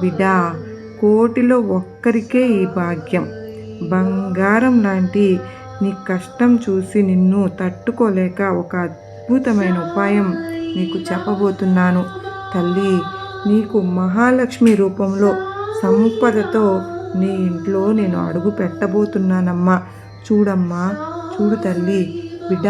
బిడా కోటిలో ఒక్కరికే ఈ భాగ్యం. బంగారం లాంటి నీ కష్టం చూసి నిన్ను తట్టుకోలేక ఒక అద్భుతమైన ఉపాయం నీకు చెప్పబోతున్నాను. తల్లి నీకు మహాలక్ష్మి రూపంలో సంపదతో నీ ఇంట్లో నేను అడుగు పెట్టబోతున్నానమ్మా. చూడమ్మా చూడు తల్లి. బిడ్డ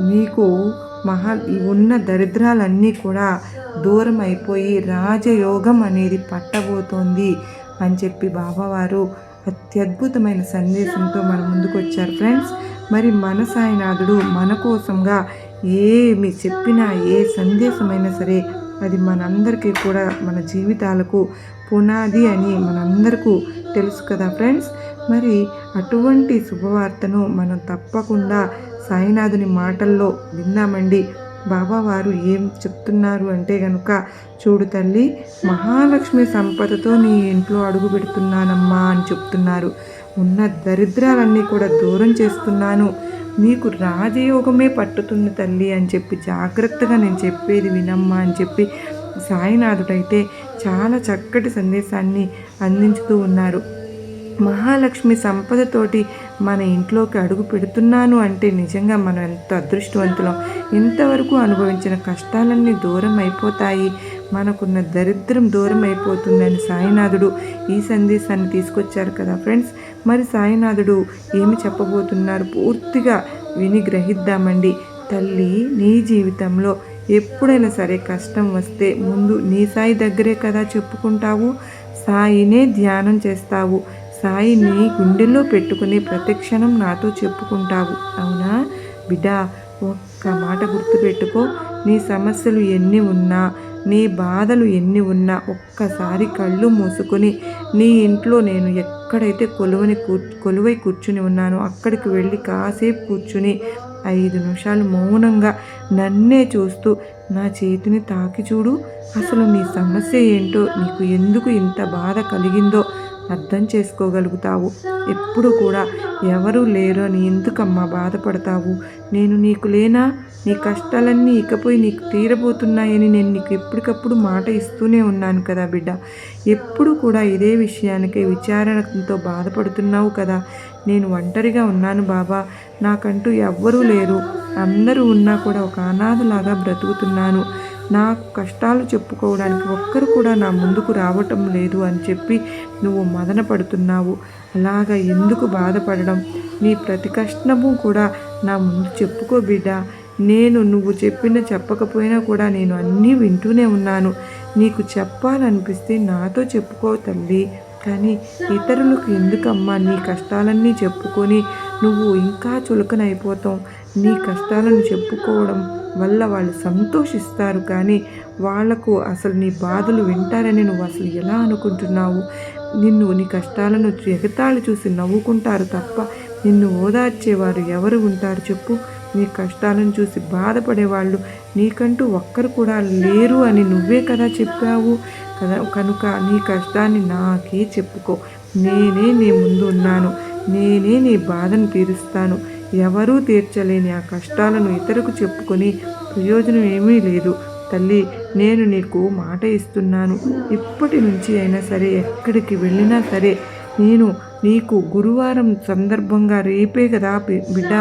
నీకు మహా ఉన్న దరిద్రాలన్నీ కూడా దూరం అయిపోయి రాజయోగం అనేది పట్టబోతోంది అని చెప్పి బాబావారు అత్యద్భుతమైన సందేశంతో మన ముందుకు వచ్చారు ఫ్రెండ్స్ మరి మన సాయినాథుడు మన కోసంగా ఏమి చెప్పినా ఏ సందేశమైనా సరే అది మనందరికీ కూడా మన జీవితాలకు పునాది అని మనందరికీ తెలుసు కదా ఫ్రెండ్స్. మరి అటువంటి శుభవార్తను మనం తప్పకుండా సాయినాథుని మాటల్లో విందామండి బాబావారు ఏం చెప్తున్నారు అంటే గనుక చూడు తల్లి మహాలక్ష్మి సంపదతో నీ ఇంట్లో అడుగు పెడుతున్నానమ్మా అని చెప్తున్నారు. ఉన్న దరిద్రాలన్నీ కూడా దూరం చేస్తున్నాను. నీకు రాజయోగమే పట్టుతుంది తల్లి అని చెప్పి జాగ్రత్తగా నేను చెప్పేది వినమ్మా అని చెప్పి సాయినాథుడైతే చాలా చక్కటి సందేశాన్ని అందించుతూ ఉన్నారు. మహాలక్ష్మి సంపదతోటి మన ఇంట్లోకి అడుగు పెడుతున్నాను అంటే నిజంగా మనం ఎంత అదృష్టవంతులం. ఇంతవరకు అనుభవించిన కష్టాలన్నీ దూరం అయిపోతాయి. మనకున్న దరిద్రం దూరం అయిపోతుందని సాయినాథుడు ఈ సందేశాన్ని తీసుకొచ్చారు కదా ఫ్రెండ్స్. మరి సాయినాథుడు ఏమి చెప్పబోతున్నారు? పూర్తిగా విని గ్రహిద్దామండి. తల్లి నీ జీవితంలో ఎప్పుడైనా సరే కష్టం వస్తే ముందు నీ సాయి దగ్గరే కదా చెప్పుకుంటావు? సాయినే ధ్యానం చేస్తావు. సాయిని గుండెల్లో పెట్టుకుని ప్రతిక్షణం నాతో చెప్పుకుంటావు. అవునా? బిడ్డ ఒక్క మాట గుర్తుపెట్టుకో. నీ సమస్యలు ఎన్ని ఉన్నా నీ బాధలు ఎన్ని ఉన్నా ఒక్కసారి కళ్ళు మూసుకొని నీ ఇంట్లో నేను ఎక్కడైతే కొలువని కూ కొలువై కూర్చుని ఉన్నానో అక్కడికి వెళ్ళి కాసేపు కూర్చుని ఐదు నిమిషాలు మౌనంగా నన్నే చూస్తూ నా చేతిని తాకి చూడు. అసలు నీ సమస్య ఏంటో నీకు ఎందుకు ఇంత బాధ కలిగిందో అర్థం చేసుకోగలుగుతావు. ఎప్పుడు కూడా ఎవరూ లేరు అని ఎందుకమ్మా బాధపడతావు? నేను నీకు లేనా? నీ కష్టాలన్నీ ఇకపోయి నీకు తీరబోతున్నాయని నేను నీకు ఎప్పటికప్పుడు మాట ఇస్తూనే ఉన్నాను కదా బిడ్డ. ఎప్పుడు కూడా ఇదే విషయానికే విచారణతో బాధపడుతున్నావు కదా. నేను ఒంటరిగా ఉన్నాను బాబా. నాకంటూ ఎవ్వరూ లేరు. అందరూ ఉన్నా కూడా ఒక అనాథలాగా బ్రతుకుతున్నాను. నాకు కష్టాలు చెప్పుకోవడానికి ఒక్కరు కూడా నా ముందుకు రావటం లేదు అని చెప్పి నువ్వు మదన పడుతున్నావు. అలాగా ఎందుకు బాధపడడం? నీ ప్రతి కష్టము కూడా నా ముందు చెప్పుకో బిడ్డ. నేను నువ్వు చెప్పిన చెప్పకపోయినా కూడా నేను అన్నీ వింటూనే ఉన్నాను. నీకు చెప్పాలనిపిస్తే నాతో చెప్పుకో తల్లి. కానీ ఇతరులకు ఎందుకమ్మా నీ కష్టాలన్నీ చెప్పుకొని నువ్వు ఇంకా చులకనైపోతావు? నీ కష్టాలను చెప్పుకోవడం వల్ల వాళ్ళు సంతోషిస్తారు. కానీ వాళ్ళకు అసలు నీ బాధలు వింటారని నువ్వు అసలు ఎలా అనుకుంటున్నావు? నిన్ను నీ కష్టాలను ఎగతాళి చూసి నవ్వుకుంటారు తప్ప నిన్ను ఓదార్చేవారు ఎవరు ఉంటారు చెప్పు? నీ కష్టాలను చూసి బాధపడేవాళ్ళు నీకంటూ ఒక్కరు కూడా లేరు అని నువ్వే కదా చెప్పావు. కదా కనుక నీ కష్టాన్ని నాకే చెప్పుకో. నేనే నీ ముందు ఉన్నాను. నేనే నీ బాధను తీరుస్తాను. ఎవరూ తీర్చలేని ఆ కష్టాలను ఇతరుకు చెప్పుకొని ప్రయోజనం ఏమీ లేదు. తల్లి నేను నీకు మాట ఇస్తున్నాను. ఇప్పటి నుంచి అయినా సరే ఎక్కడికి వెళ్ళినా సరే నేను నీకు గురువారం సందర్భంగా రేపే కదా బిడ్డ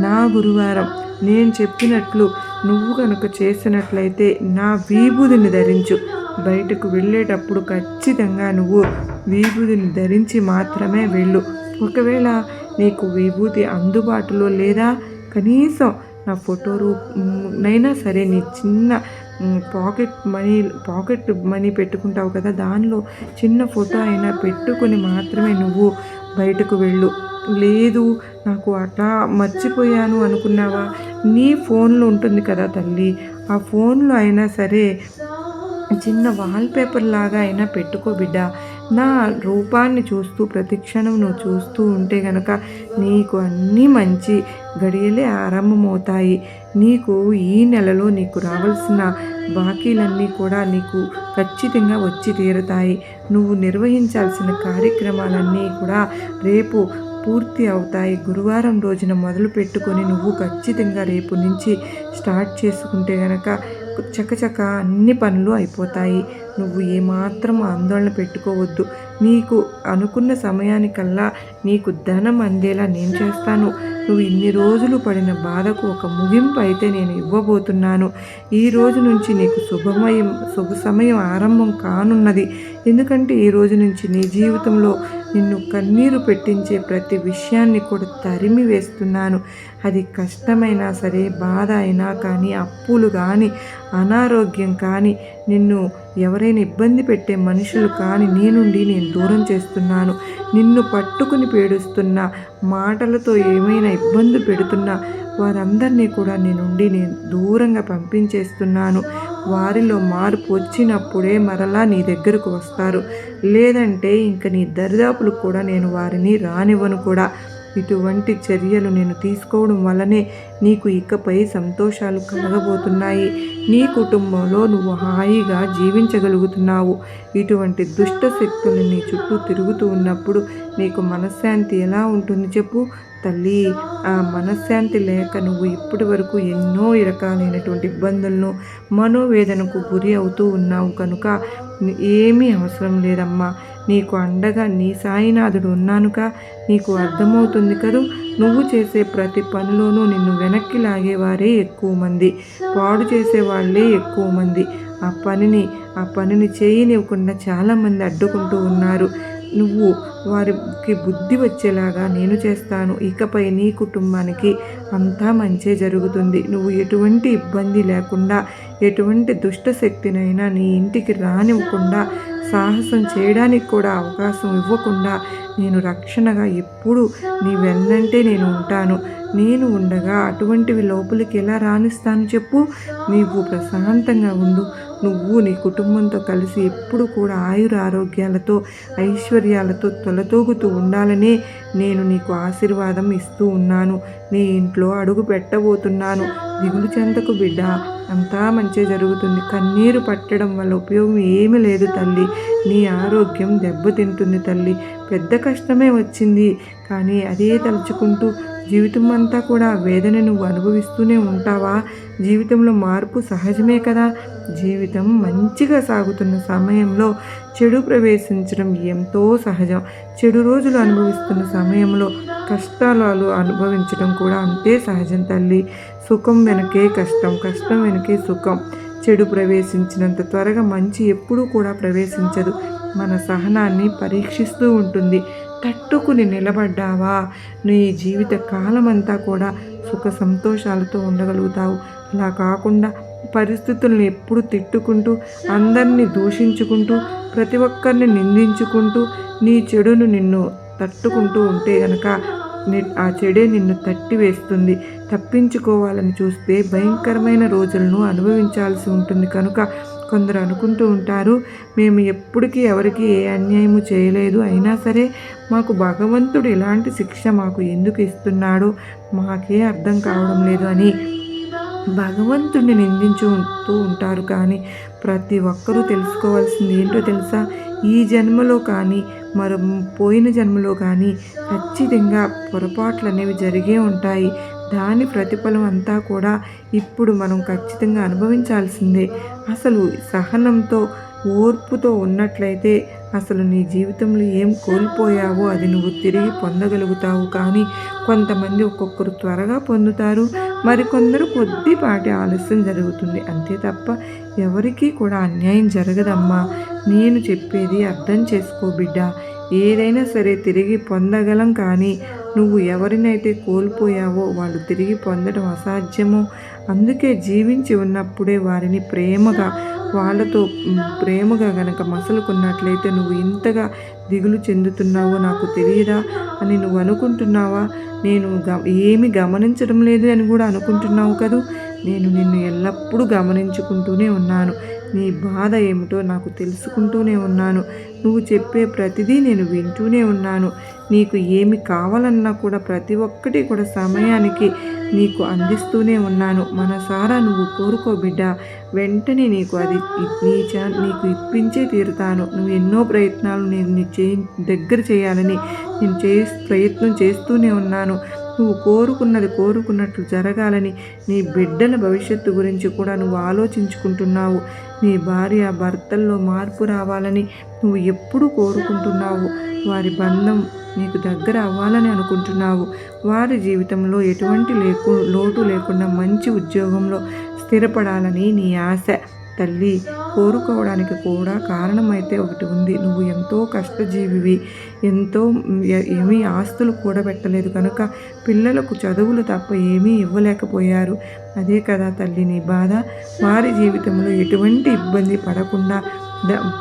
నా గురువారం. నేను చెప్పినట్లు నువ్వు కనుక చేసినట్లయితే నా వీభూదిని ధరించు. బయటకు వెళ్ళేటప్పుడు ఖచ్చితంగా నువ్వు వీభూదిని ధరించి మాత్రమే వెళ్ళు. ఒకవేళ నీకు విభూతి అందుబాటులో లేదా కనీసం నా ఫోటో రూపనైనా సరే నీ చిన్న పాకెట్ మనీ పాకెట్ మనీ పెట్టుకుంటావు కదా దానిలో చిన్న ఫోటో అయినా పెట్టుకొని మాత్రమే నువ్వు బయటకు వెళ్ళు. లేదు నాకు అట్లా మర్చిపోయాను అనుకున్నావా? నీ ఫోన్లో ఉంటుంది కదా తల్లి ఆ ఫోన్లో అయినా సరే చిన్న వాల్పేపర్ లాగా అయినా పెట్టుకో బిడ్డ. నా రూపాన్ని చూస్తూ ప్రతిక్షణం నువ్వు చూస్తూ ఉంటే గనక నీకు అన్నీ మంచి గడియలే ఆరంభమవుతాయి. నీకు ఈ నెలలో నీకు రావాల్సిన బాకీలన్నీ కూడా నీకు ఖచ్చితంగా వచ్చి తీరుతాయి. నువ్వు నిర్వహించాల్సిన కార్యక్రమాలన్నీ కూడా రేపు పూర్తి అవుతాయి. గురువారం రోజున మొదలు పెట్టుకొని నువ్వు ఖచ్చితంగా రేపు నుంచి స్టార్ట్ చేసుకుంటే గనక చకచక అన్ని పనులు అయిపోతాయి. నువ్వు ఏమాత్రం ఆందోళన పెట్టుకోవద్దు. నీకు అనుకున్న సమయానికల్లా నీకు ధనం అందేలా నేను చేస్తాను. నువ్వు ఇన్ని రోజులు పడిన బాధకు ఒక ముగింపు అయితే నేను ఇవ్వబోతున్నాను. ఈ రోజు నుంచి నీకు శుభమయం శుభ సమయం ఆరంభం కానున్నది. ఎందుకంటే ఈ రోజు నుంచి నీ జీవితంలో నిన్ను కన్నీరు పెట్టించే ప్రతి విషయాన్ని కూడా తరిమి వేస్తున్నాను. అది కష్టమైనా సరే బాధ అయినా కానీ అప్పులు కానీ అనారోగ్యం కానీ నిన్ను ఎవరైనా ఇబ్బంది పెట్టే మనుషులు కానీ నీ నుండి నేను దూరం చేస్తున్నాను. నిన్ను పట్టుకుని పీడుస్తున్నా మాటలతో ఏమైనా ఇబ్బంది పెడుతున్నా వారందరినీ కూడా నీ నుండి నేను దూరంగా పంపించేస్తున్నాను. వారిలో మార్పు వచ్చినప్పుడే మరలా నీ దగ్గరకు వస్తారు. లేదంటే ఇంక నీ దరిదాపులు కూడా నేను వారిని రానివ్వను కూడా. ఇటువంటి చర్యలు నేను తీసుకోవడం వల్లనే నీకు ఇకపై సంతోషాలు కలగబోతున్నాయి. నీ కుటుంబంలో నువ్వు హాయిగా జీవించగలుగుతున్నావు. ఇటువంటి దుష్ట శక్తులు నీ చుట్టూ తిరుగుతూ ఉన్నప్పుడు నీకు మనశ్శాంతి ఎలా ఉంటుంది చెప్పు? తల్లి ఆ మనశ్శాంతి లేక నువ్వు ఇప్పటి వరకు ఎన్నో రకాలైనటువంటి ఇబ్బందులను మనోవేదనకు గురి అవుతూ ఉన్నావు కనుక ఏమీ అవసరం లేదమ్మా. నీకు అండగా నీ సాయినాథుడు ఉన్నానుగా నీకు అర్థమవుతుంది కదూ? నువ్వు చేసే ప్రతి పనిలోనూ నిన్ను వెనక్కి లాగేవారే ఎక్కువ మంది. పాడు చేసేవాళ్ళే ఎక్కువ మంది. ఆ పనిని ఆ పనిని చేయనివ్వకుండా చాలామంది అడ్డుకుంటూ ఉన్నారు. నువ్వు వారికి బుద్ధి వచ్చేలాగా నేను చేస్తాను. ఇకపై నీ కుటుంబానికి అంతా మంచే జరుగుతుంది. నువ్వు ఎటువంటి ఇబ్బంది లేకుండా ఎటువంటి దుష్ట శక్తినైనా నీ ఇంటికి రానివ్వకుండా సాహసం చేయడానికి కూడా అవకాశం ఇవ్వకుండా నేను రక్షణగా ఎప్పుడు నీ వెన్నంటే నేను ఉంటాను. నేను ఉండగా అటువంటివి లోపలికి ఎలా రాణిస్తాను చెప్పు. నీవు ప్రశాంతంగా ఉండు. నువ్వు నీ కుటుంబంతో కలిసి ఎప్పుడు కూడా ఆయుర ఆరోగ్యాలతో ఐశ్వర్యాలతో తొలతూగుతూ ఉండాలనే నేను నీకు ఆశీర్వాదం ఇస్తూ ఉన్నాను. నీ ఇంట్లో అడుగు పెట్టబోతున్నాను. దిగులు చెందకు బిడ్డ. అంతా మంచి జరుగుతుంది. కన్నీరు పట్టడం వల్ల ఉపయోగం ఏమీ లేదు తల్లి. నీ ఆరోగ్యం దెబ్బతింటుంది తల్లి. పెద్ద కష్టమే వచ్చింది. కానీ అదే తలుచుకుంటూ జీవితం అంతా కూడా వేదన నువ్వు అనుభవిస్తూనే ఉంటావా? జీవితంలో మార్పు సహజమే కదా? జీవితం మంచిగా సాగుతున్న సమయంలో చెడు ప్రవేశించడం ఎంతో సహజం. చెడు రోజులు అనుభవిస్తున్న సమయంలో కష్టాలు అనుభవించడం కూడా అంతే సహజం తల్లి. సుఖం వెనకే కష్టం కష్టం వెనకే సుఖం. చెడు ప్రవేశించినంత త్వరగా మంచి ఎప్పుడూ కూడా ప్రవేశించదు. మన సహనాన్ని పరీక్షిస్తూ ఉంటుంది. తట్టుకుని నిలబడ్డావా? నీ జీవిత కాలమంతా కూడా సుఖ సంతోషాలతో ఉండగలుగుతావు. అలా కాకుండా పరిస్థితులను ఎప్పుడు తిట్టుకుంటూ అందరినీ దూషించుకుంటూ ప్రతి ఒక్కరిని నిందించుకుంటూ నీ చెడును నిన్ను తట్టుకుంటూ ఉంటే గనక ఆ చెడే నిన్ను తట్టివేస్తుంది. తప్పించుకోవాలని చూస్తే భయంకరమైన రోజులను అనుభవించాల్సి ఉంటుంది. కనుక కొందరు అనుకుంటూ ఉంటారు మేము ఎప్పటికీ ఎవరికి ఏ అన్యాయము చేయలేదు. అయినా సరే మాకు భగవంతుడు ఎలాంటి శిక్ష మాకు ఎందుకు ఇస్తున్నాడో మాకే అర్థం కావడం లేదు అని భగవంతుడిని నిందించుతూ ఉంటారు. కానీ ప్రతి ఒక్కరూ తెలుసుకోవాల్సింది ఏంటో తెలుసా? ఈ జన్మలో కానీ మరి పోయిన జన్మలో కానీ ఖచ్చితంగా పొరపాట్లు అనేవి జరిగే ఉంటాయి. దాని ప్రతిఫలం అంతా కూడా ఇప్పుడు మనం ఖచ్చితంగా అనుభవించాల్సిందే. అసలు సహనంతో ఓర్పుతో ఉన్నట్లయితే అసలు నీ జీవితంలో ఏం కోల్పోయావో అది నువ్వు తిరిగి పొందగలుగుతావు. కానీ కొంతమంది ఒక్కొక్కరు త్వరగా పొందుతారు మరికొందరు కొద్దిపాటి ఆలస్యం జరుగుతుంది. అంతే తప్ప ఎవరికీ కూడా అన్యాయం జరగదమ్మా. నేను చెప్పేది అర్థం చేసుకో బిడ్డ. ఏదైనా సరే తిరిగి పొందగలం కానీ నువ్వు ఎవరినైతే కోల్పోయావో వాళ్ళు తిరిగి పొందడం అసాధ్యము. అందుకే జీవించి ఉన్నప్పుడే వారిని ప్రేమగా వాళ్ళతో ప్రేమగా గనక మసలుకున్నట్లయితే నువ్వు ఇంతగా దిగులు చెందుతున్నావో నాకు తెలియదా అని నువ్వు అనుకుంటున్నావా? నేను గ ఏమి గమనించడం లేదు అని కూడా అనుకుంటున్నావు కదూ? నేను నిన్ను ఎల్లప్పుడూ గమనించుకుంటూనే ఉన్నాను. నీ బాధ ఏమిటో నాకు తెలుసుకుంటూనే ఉన్నాను. నువ్వు చెప్పే ప్రతిదీ నేను వింటూనే ఉన్నాను. నీకు ఏమి కావాలన్నా కూడా ప్రతి ఒక్కటి కూడా సమయానికి నీకు అందిస్తూనే ఉన్నాను. మనసారా నువ్వు కోరుకో బిడ్డ. వెంటనే నీకు అది నీ నీకు ఇప్పించే తీరుతాను. నువ్వు ఎన్నో ప్రయత్నాలు నేను నీ చే దగ్గర చేయాలని నేను చే ప్రయత్నం చేస్తూనే ఉన్నాను. నువ్వు కోరుకున్నది కోరుకున్నట్లు జరగాలని నీ బిడ్డల భవిష్యత్తు గురించి కూడా నువ్వు ఆలోచించుకుంటున్నావు. నీ భార్య భర్తల్లో మార్పు రావాలని నువ్వు ఎప్పుడు కోరుకుంటున్నావు. వారి బంధం నీకు దగ్గర అవ్వాలని అనుకుంటున్నావు. వారి జీవితంలో ఎటువంటి లేకు లోటు లేకుండా మంచి ఉద్యోగంలో స్థిరపడాలని నీ ఆశ. తల్లి. కోరుకోవడానికి కూడా కారణమైతే ఒకటి ఉంది. నువ్వు ఎంతో కష్టజీవివి. ఎంతో ఏమీ ఆస్తులు కూడబెట్టలేదు కనుక పిల్లలకు చదువులు తప్ప ఏమీ ఇవ్వలేకపోయారు. అదే కదా తల్లి నీ బాధ. వారి జీవితంలో ఎటువంటి ఇబ్బంది పడకుండా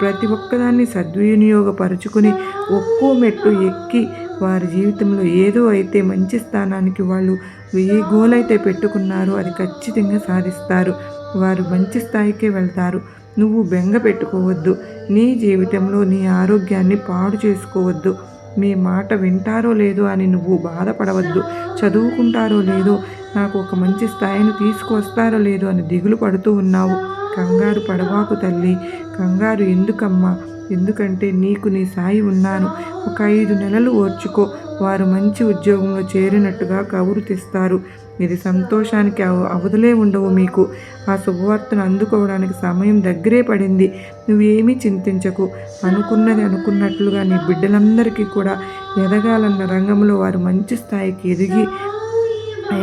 ప్రతి ఒక్కదాన్ని సద్వినియోగపరుచుకుని ఒక్కో మెట్టు ఎక్కి వారి జీవితంలో ఏదో అయితే మంచి స్థానానికి వాళ్ళు ఏ గోల్ అయితే పెట్టుకున్నారో అది ఖచ్చితంగా సాధిస్తారు. వారు మంచి స్థాయికే వెళ్తారు. నువ్వు బెంగ పెట్టుకోవద్దు. నీ జీవితంలో నీ ఆరోగ్యాన్ని పాడు చేసుకోవద్దు. మీ మాట వింటారో లేదో అని నువ్వు బాధపడవద్దు. చదువుకుంటారో లేదో నాకు ఒక మంచి స్థాయిని తీసుకువస్తారో లేదో అని దిగులు పడుతూ ఉన్నావు. కంగారు పడవాకు తల్లి. కంగారు ఎందుకమ్మా? ఎందుకంటే నీకు నీ సాయి ఉన్నాను. ఒక ఐదు నెలలు ఓర్చుకో. వారు మంచి ఉద్యోగంలో చేరినట్టుగా కబురు తెస్తారు. ఇది సంతోషానికి అవధులే ఉండవు మీకు. ఆ శుభవార్తను అందుకోవడానికి సమయం దగ్గరే పడింది. నువ్వేమీ చింతించకు. అనుకున్నది అనుకున్నట్లుగా నీ బిడ్డలందరికీ కూడా ఎదగాలన్న రంగంలో వారు మంచి స్థాయికి ఎదిగి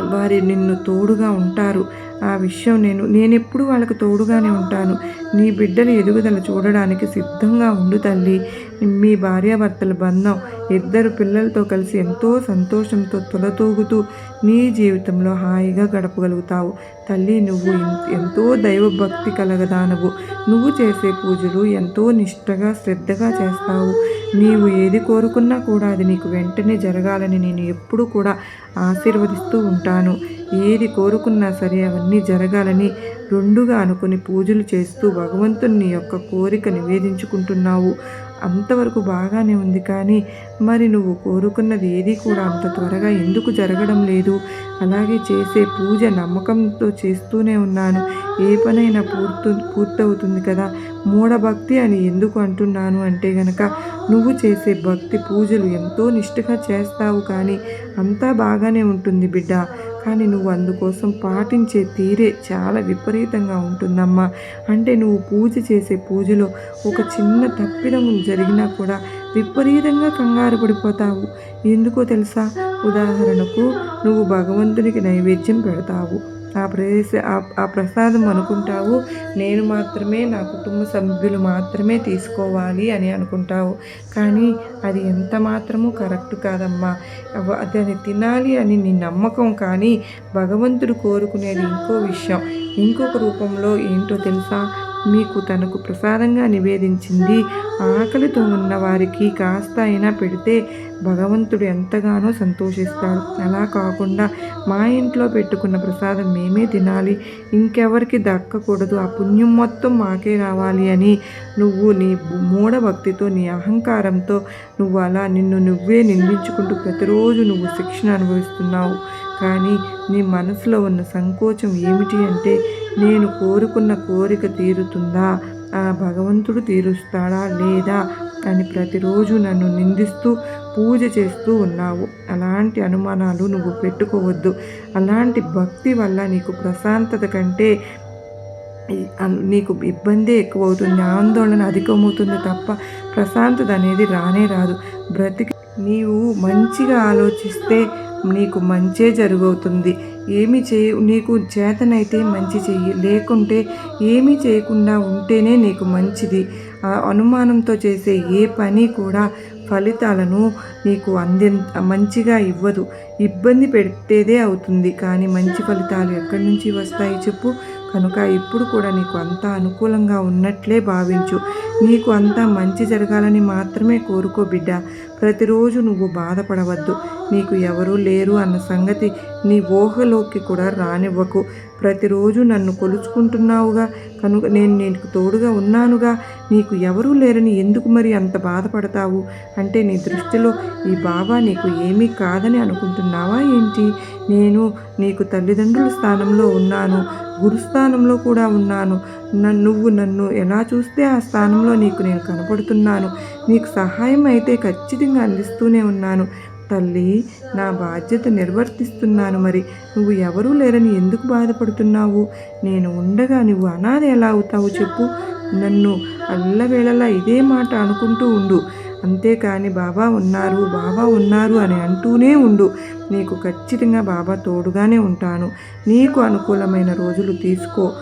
వారి నిన్ను తోడుగా ఉంటారు. ఆ విషయం నేను నేనెప్పుడు వాళ్ళకు తోడుగానే ఉంటాను. నీ బిడ్డల ఎదుగుదల చూడడానికి సిద్ధంగా ఉండు తల్లి. మీ భార్యాభర్తల బంధం ఇద్దరు పిల్లలతో కలిసి ఎంతో సంతోషంతో తొలతూగుతూ నీ జీవితంలో హాయిగా గడపగలుగుతావు. తల్లి నువ్వు ఎంతో దైవభక్తి కలగదానవు. నువ్వు చేసే పూజలు ఎంతో నిష్టగా శ్రద్ధగా చేస్తావు. నీవు ఏది కోరుకున్నా కూడా అది నీకు వెంటనే జరగాలని నేను ఎప్పుడు కూడా ఆశీర్వదిస్తూ ఉంటాను. ఏది కోరుకున్నా సరే అవన్నీ జరగాలని రెండుగా అనుకుని పూజలు చేస్తూ భగవంతుని యొక్క కోరిక నివేదించుకుంటున్నావు. అంతవరకు బాగానే ఉంది కానీ మరి నువ్వు కోరుకున్నది ఏది కూడా అంత త్వరగా ఎందుకు జరగడం లేదు? అలాగే చేసే పూజ నమ్మకంతో చేస్తూనే ఉన్నాను. ఏ పనైనా పూర్తు పూర్తవుతుంది కదా? మూఢభక్తి అని ఎందుకు అంటున్నాను అంటే గనక నువ్వు చేసే భక్తి పూజలు ఎంతో నిష్ఠగా చేస్తావు కానీ అంతా బాగానే ఉంటుంది బిడ్డ. కానీ నువ్వు అందుకోసం పాటించే తీరే చాలా విపరీతంగా ఉంటుందమ్మా. అంటే నువ్వు పూజ చేసే పూజలో ఒక చిన్న తప్పిదం జరిగినా కూడా విపరీతంగా కంగారు పడిపోతావు. ఎందుకో తెలుసా? ఉదాహరణకు నువ్వు భగవంతునికి నైవేద్యం పెడతావు. ఆ ప్రదేశ ఆ ప్రసాదం అనుకుంటావు. నేను మాత్రమే నా కుటుంబ సభ్యులు మాత్రమే తీసుకోవాలి అని అనుకుంటావు. కానీ అది ఎంత మాత్రము కరెక్ట్ కాదమ్మా. దాన్ని తినాలి అని నీ నమ్మకం కానీ భగవంతుడు కోరుకునేది ఇంకో విషయం. ఇంకొక రూపంలో ఏంటో తెలుసా? మీకు తనకు ప్రసాదంగా నివేదించింది ఆకలితో ఉన్న వారికి కాస్త అయినా పెడితే భగవంతుడు ఎంతగానో సంతోషిస్తాడు. అలా కాకుండా మా ఇంట్లో పెట్టుకున్న ప్రసాదం మేమే తినాలి. ఇంకెవరికి దక్కకూడదు. ఆ పుణ్యం మొత్తం మాకే రావాలి అని నువ్వు నీ మూఢభక్తితో నీ అహంకారంతో నువ్వు అలా నిన్ను నువ్వే నిందించుకుంటూ ప్రతిరోజు నువ్వు శిక్షణ అనుభవిస్తున్నావు. కానీ నీ మనసులో ఉన్న సంకోచం ఏమిటి అంటే నేను కోరుకున్న కోరిక తీరుతుందా? ఆ భగవంతుడు తీరుస్తాడా లేదా అని ప్రతిరోజు నన్ను నిందిస్తూ పూజ చేస్తూ ఉన్నావు. అలాంటి అనుమానాలు నువ్వు పెట్టుకోవద్దు. అలాంటి భక్తి వల్ల నీకు ప్రశాంతత కంటే నీకు ఇబ్బంది ఎక్కువ అవుతుంది ఆందోళన అధికమవుతుంది తప్ప ప్రశాంతత అనేది రానే రాదు. బ్రతికి నీవు మంచిగా ఆలోచిస్తే నీకు మంచే జరుగుతుంది. ఏమి చేయ నీకు చేతనైతే మంచి చెయ్యి. లేకుంటే ఏమీ చేయకుండా ఉంటేనే నీకు మంచిది. అనుమానంతో చేసే ఏ పని కూడా ఫలితాలను నీకు అంది మంచిగా ఇవ్వదు. ఇబ్బంది పెట్టేదే అవుతుంది. కానీ మంచి ఫలితాలు ఎక్కడి నుంచి వస్తాయి చెప్పు. కనుక ఇప్పుడు కూడా నీకు అంతా అనుకూలంగా ఉన్నట్లే భావించు. నీకు అంతా మంచి జరగాలని మాత్రమే కోరుకో బిడ్డ. ప్రతిరోజు నువ్వు బాధపడవద్దు. నీకు ఎవరూ లేరు అన్న సంగతి నీ ఊహలోకి కూడా రానివ్వకు. ప్రతిరోజు నన్ను కొలుచుకుంటున్నావుగా. కనుక నేను నీకు తోడుగా ఉన్నానుగా. నీకు ఎవరూ లేరని ఎందుకు మరి అంత బాధపడతావు? అంటే నీ దృష్టిలో ఈ బాబా నీకు ఏమీ కాదని అనుకుంటున్నావా ఏంటి? నేను నీకు తల్లిదండ్రుల స్థానంలో ఉన్నాను. గురుస్థానంలో కూడా ఉన్నాను. నువ్వు నన్ను ఎలా చూస్తే ఆ స్థానంలో నీకు నేను కనపడుతున్నాను. నీకు సహాయం అయితే ఖచ్చితంగా అందిస్తూనే ఉన్నాను. తల్లి నా బాధ్యత నిర్వర్తిస్తున్నాను. మరి నువ్వు ఎవరూ లేరని ఎందుకు బాధపడుతున్నావు? నేను ఉండగా నువ్వు అనాథ ఎలా అవుతావు చెప్పు. నన్ను అల్లవేళలా ఇదే మాట అనుకుంటూ ఉండు. అంతేకాని బాబా ఉన్నారు బాబా ఉన్నారు అని అంటూనే ఉండు. నీకు ఖచ్చితంగా బాబా తోడుగానే ఉంటాను. నీకు అనుకూలమైన రోజులు తీసుకో.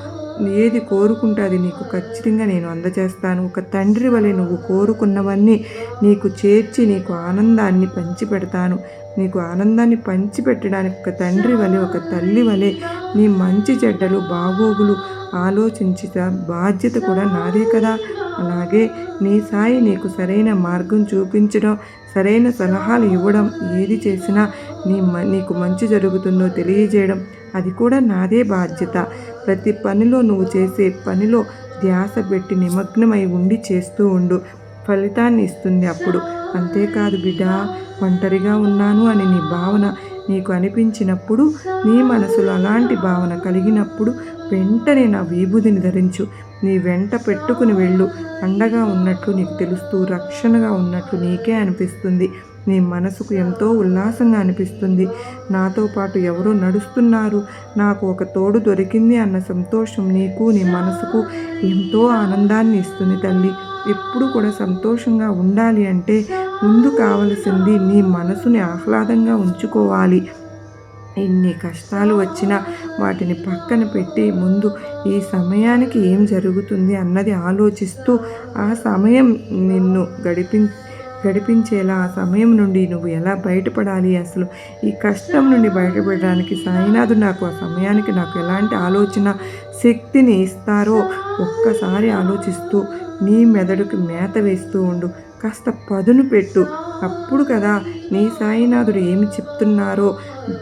ఏది కోరుకుంటే అది నీకు ఖచ్చితంగా నేను అందజేస్తాను. ఒక తండ్రి వలె నువ్వు కోరుకున్నవన్నీ నీకు చేర్చి నీకు ఆనందాన్ని పంచిపెడతాను. నీకు ఆనందాన్ని పంచిపెట్టడానికి ఒక తండ్రి వలె ఒక తల్లి వలె నీ మంచి చెడ్డలు బాగోగులు ఆలోచించిన బాధ్యత కూడా నాదే కదా. అలాగే నీ సాయి నీకు సరైన మార్గం చూపించడం సరైన సలహాలు ఇవ్వడం ఏది చేసినా నీ నీకు మంచి జరుగుతుందో తెలియజేయడం అది కూడా నాదే బాధ్యత. ప్రతి పనిలో నువ్వు చేసే పనిలో ధ్యాస పెట్టి నిమగ్నమై ఉండి చేస్తూ ఉండు. ఫలితాన్ని ఇస్తుంది అప్పుడు. అంతేకాదు బిడ్డ ఒంటరిగా ఉన్నాను అని నీ భావన నీకు అనిపించినప్పుడు నీ మనసులో అలాంటి భావన కలిగినప్పుడు వెంటనే నా విభూదిని ధరించు. నీ వెంట పెట్టుకుని వెళ్ళు. అండగా ఉన్నట్లు నీకు తెలుస్తూ రక్షణగా ఉన్నట్లు నీకే అనిపిస్తుంది. నీ మనసుకు ఎంతో ఉల్లాసంగా అనిపిస్తుంది. నాతో పాటు ఎవరో నడుస్తున్నారు. నాకు ఒక తోడు దొరికింది అన్న సంతోషం నీకు నీ మనసుకు ఎంతో ఆనందాన్ని ఇస్తుంది తల్లి. ఎప్పుడు కూడా సంతోషంగా ఉండాలి అంటే ముందు కావలసింది నీ మనసుని ఆహ్లాదంగా ఉంచుకోవాలి. ఎన్ని కష్టాలు వచ్చినా వాటిని పక్కన పెట్టి ముందు ఈ సమయానికి ఏం జరుగుతుంది అన్నది ఆలోచిస్తూ ఆ సమయం నిన్ను గడిపి గడిపించేలా ఆ సమయం నుండి నువ్వు ఎలా బయటపడాలి అసలు? ఈ కష్టం నుండి బయటపడడానికి సాయినాథు నాకు ఆ సమయానికి నాకు ఎలాంటి ఆలోచన శక్తిని ఇస్తారో ఒక్కసారి ఆలోచిస్తూ నీ మెదడుకి మేత వేస్తూ ఉండు. కాస్త పదును పెట్టు. అప్పుడు కదా నీ సాయినాథుడు ఏమి చెప్తున్నారో?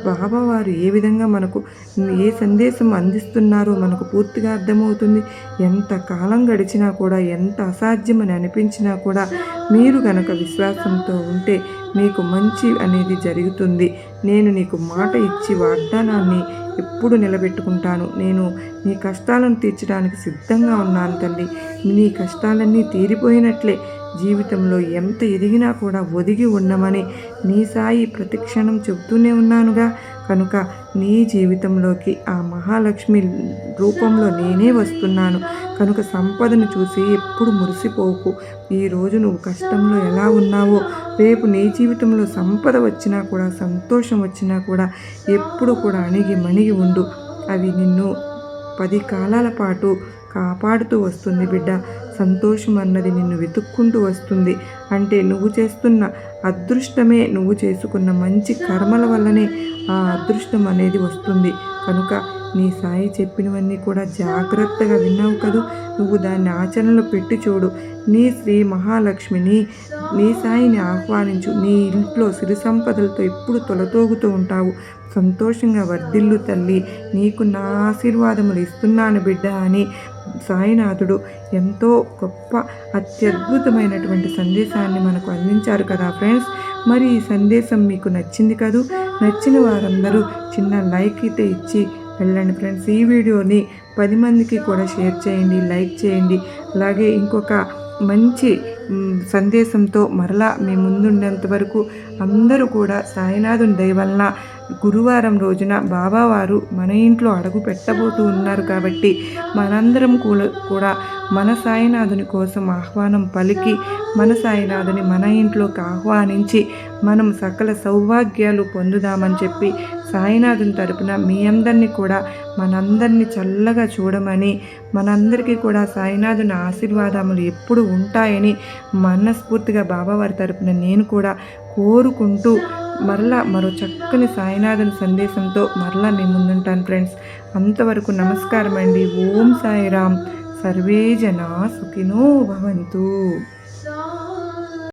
బాబావారు ఏ విధంగా మనకు ఏ సందేశం అందిస్తున్నారో మనకు పూర్తిగా అర్థమవుతుంది. ఎంత కాలం గడిచినా కూడా ఎంత అసాధ్యమని అనిపించినా కూడా మీరు గనక విశ్వాసంతో ఉంటే మీకు మంచి అనేది జరుగుతుంది. నేను నీకు మాట ఇచ్చి వాగ్దానాన్ని ఎప్పుడు నిలబెట్టుకుంటాను. నేను నీ కష్టాలను తీర్చడానికి సిద్ధంగా ఉన్నాను తల్లి. నీ కష్టాలన్నీ తీరిపోయినట్లే. జీవితంలో ఎంత ఎదిగినా కూడా ఒదిగి ఉండమని నీ సాయి ప్రతిక్షణం చెబుతూనే ఉన్నానుగా. కనుక నీ జీవితంలోకి ఆ మహాలక్ష్మి రూపంలో నేనే వస్తున్నాను. కనుక సంపదను చూసి ఎప్పుడు మురిసిపోకు. ఈరోజు నువ్వు కష్టంలో ఎలా ఉన్నావో రేపు నీ జీవితంలో సంపద వచ్చినా కూడా సంతోషం వచ్చినా కూడా ఎప్పుడు కూడా అణిగి మణిగి ఉండు. అవి నిన్ను పది కాలాల పాటు కాపాడుతూ వస్తుంది బిడ్డ. సంతోషం అన్నది నిన్ను వెతుక్కుంటూ వస్తుంది. అంటే నువ్వు చేస్తున్న అదృష్టమే నువ్వు చేసుకున్న మంచి కర్మల వల్లనే ఆ అదృష్టం అనేది వస్తుంది. కనుక నీ సాయి చెప్పినవన్నీ కూడా జాగ్రత్తగా విన్నావు కదూ. నువ్వు దాన్ని ఆచరణలో పెట్టి చూడు. నీ శ్రీ మహాలక్ష్మిని నీ సాయిని ఆహ్వానించు. నీ ఇంట్లో సిరి సంపదలతో ఎప్పుడు తొలతోగుతూ ఉంటావు. సంతోషంగా వర్ధిల్లు తల్లి. నీకు నా ఆశీర్వాదములు ఇస్తున్నాను బిడ్డ అని సాయినాథుడు ఎంతో గొప్ప అత్యద్భుతమైనటువంటి సందేశాన్ని మనకు అందించారు కదా ఫ్రెండ్స్. మరి ఈ సందేశం మీకు నచ్చింది కదూ? నచ్చిన వారందరూ చిన్న లైక్ అయితే ఇచ్చి వెళ్ళండి ఫ్రెండ్స్. ఈ వీడియోని పది మందికి కూడా షేర్ చేయండి లైక్ చేయండి. అలాగే ఇంకొక మంచి సందేశంతో మరలా మీ ముందుండేంత వరకు అందరూ కూడా సాయినాథుని దయవలన గురువారం రోజున బాబావారు మన ఇంట్లో అడుగు పెట్టబోతూ ఉన్నారు కాబట్టి మనందరం కూడా మన సాయినాథుని కోసం ఆహ్వానం పలికి మన సాయినాథుని మన ఇంట్లోకి ఆహ్వానించి మనం సకల సౌభాగ్యాలు పొందుదామని చెప్పి సాయినాథుని తరపున మీ అందరినీ కూడా మనందరినీ చల్లగా చూడమని మనందరికీ కూడా సాయినాథుని ఆశీర్వాదములు ఎప్పుడు ఉంటాయని మనస్ఫూర్తిగా బాబావారి తరపున నేను కూడా కోరుకుంటూ మరలా మరో చక్కని సాయినాథన్ సందేశంతో మరలా మీ ముందుంటాను ఫ్రెండ్స్ అంతవరకు నమస్కారం అండి ఓం సాయిరామ్. సర్వే జనా సుఖినో భవంతు.